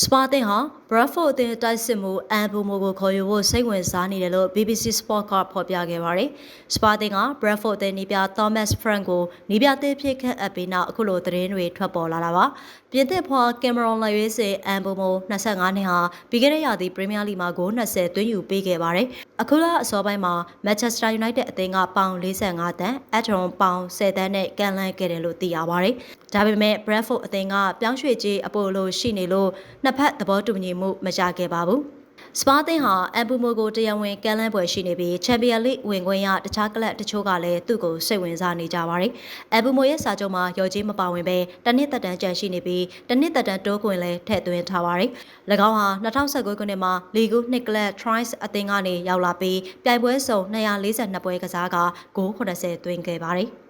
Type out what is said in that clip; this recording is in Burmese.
စပါတင်ဟာ Bradford အသင်းတိုက်စစ်မှုအန်ဘူမိုကိုခေါ်ယူဖို့စိတ်ဝင်စားနေတယ်လို့ BBC Sport ကဖော်ပြခဲ့ပါတယ်။စပါတင်က Bradford အသင်းနီးပြ Thomas Frank ကိုနီးပြသေးဖြစ်ခန့်အပ်ပြီးနောက်အခုလိုသတင်းတွေထွက်ပေါ်လာတာပါ။ပြင်သစ်ဖွာကင်မရွန်လက်ရွေးစင်အန်ဘူမို25နှစ်ဟာပြီးခဲ့တဲ့ရာသီပရီးမီးယားလိမှာဂိုး20သွင်းယူပေးခဲ့ပါတယ်။အခုလအစောပိုင်းမှာ Manchester United အသင်းကပေါင်45တန်အက်ထရွန်ပေါင်10တန်းနဲ့ကန်လန်းခဲ့တယ်လို့သိရပါတယ်။ဒါပေမဲ့ Bradford အသင်းကပြောင်းရွှေ့ခြင်းအပေါ်လို့ရှိနေလို့နှစ်ဖက်သဘောတူညီမှုမရခဲ့ပါဘူး။စပါးသင်းဟာအမ်ဘူမိုကိုတရားဝင်ကမ်းလှမ်းပွဲရှိနေပြီးချန်ပီယံလိဝင်ခွင့်ရတခြားကလပ်တချို့ကလည်းသူ့ကိုစိတ်ဝင်စားနေကြပါတယ်။အမ်ဘူမိုရဲ့စာချုပ်မှာရော်ကြီးမပါဝင်ပဲတနစ်သက်တမ်းကြန့်ရှိနေပြီးတနစ်သက်တမ်းတိုးခွင့်လည်းထည့်သွင်းထားပါတယ်။၎င်းဟာ2019ခုနှစ်မှာလီဂူနှစ်ကလပ် Trice အသင်းကနေရောက်လာပြီးပြိုင်ပွဲစုံ242ပွဲကစားကဂိုး80သွင်းခဲ့ပါတယ်။